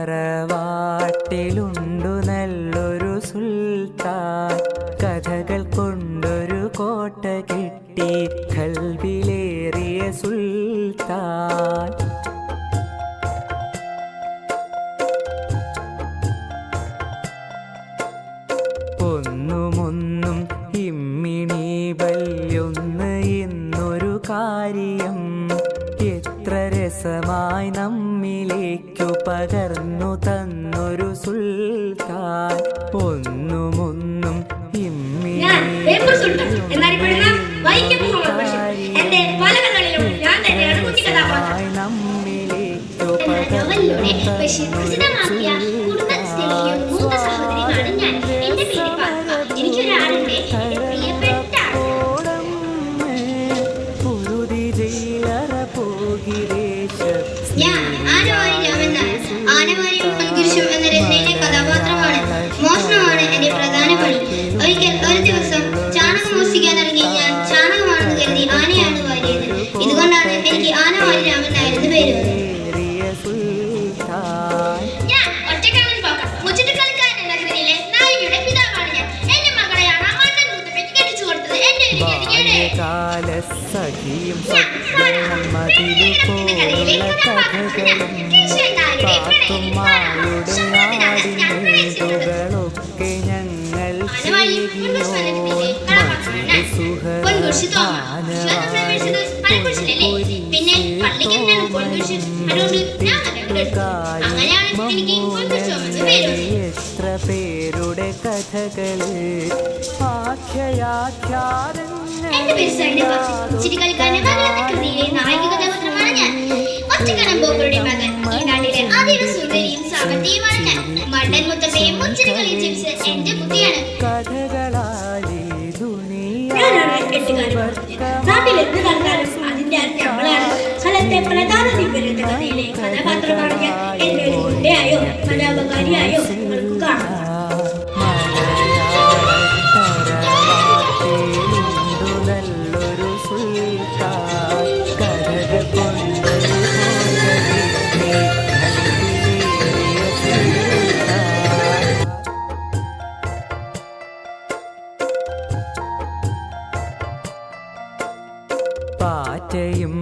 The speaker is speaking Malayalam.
മലയാളത്തറവാട്ടിലുണ്ടു നല്ലൊരു സുൽത്താൻ. കഥകൾ കൊണ്ടൊരു കോട്ട കിട്ടി കൽവിലേറിയ സുൽത്താൻ. ഒന്നുമൊന്നും രസമായി നമ്മിലേക്കു പകർന്നു തന്നൊരു സുൽത്താൻ. ഒന്നുമൊന്നും ഞാൻ ബേപ്പൂർ പൊൻകുരിശും എന്ന കഥാപാത്രമാണ്. ഒരു ദിവസം ചാണകം മോഷ്ടിക്കാൻ ഇറങ്ങി ഞാൻ ചാണകമാണെന്ന് കരുതി ആനയാണ് വാരിയത്. ഇതുകൊണ്ടാണ് എനിക്ക് ആനവാരി രാമൻ എന്നായിരുന്നു എന്ന് പേര് തന്നെ കേട്ടു അങ്ങനെയാണ് പോലുള്ള കഥകളും എന്ന് പേര് ഞങ്ങൾ എത്ര പേരുടെ കഥകൾ എന്റെ പേര്. ഇച്ചിരി കളിക്കാരന്റെ മകൾ എന്ന കൃതിയിലെ നായിക കഥാപാത്രമാണ് ഞാൻ. ഒറ്റക്കടം പോക്കറുടെ മകൻ. ഈ നാട്ടിലെ അതീവ സുന്ദരിയും സാമ്പത്തികമാണ് ഞാൻ. മണ്ടൻ മുത്തപ്പയും മുച്ചിരി കളിയും ജപിച്ചത് എന്റെ ബുദ്ധിയാണ്. ഞാനാണ് എട്ടുകാരൻ നാട്ടിൽ എന്ത് നടന്നാലും അതിന്റെ നമ്മളാണ് സ്ഥലത്തെ പ്രധാന കഥയിലെ കഥാപാത്രമാണ് ഞാൻ എന്നെ ഒരു ഗുണ്ടയായോ മനോപകാരിയായോ നിങ്ങൾക്ക് കാണാം പാറ്റയും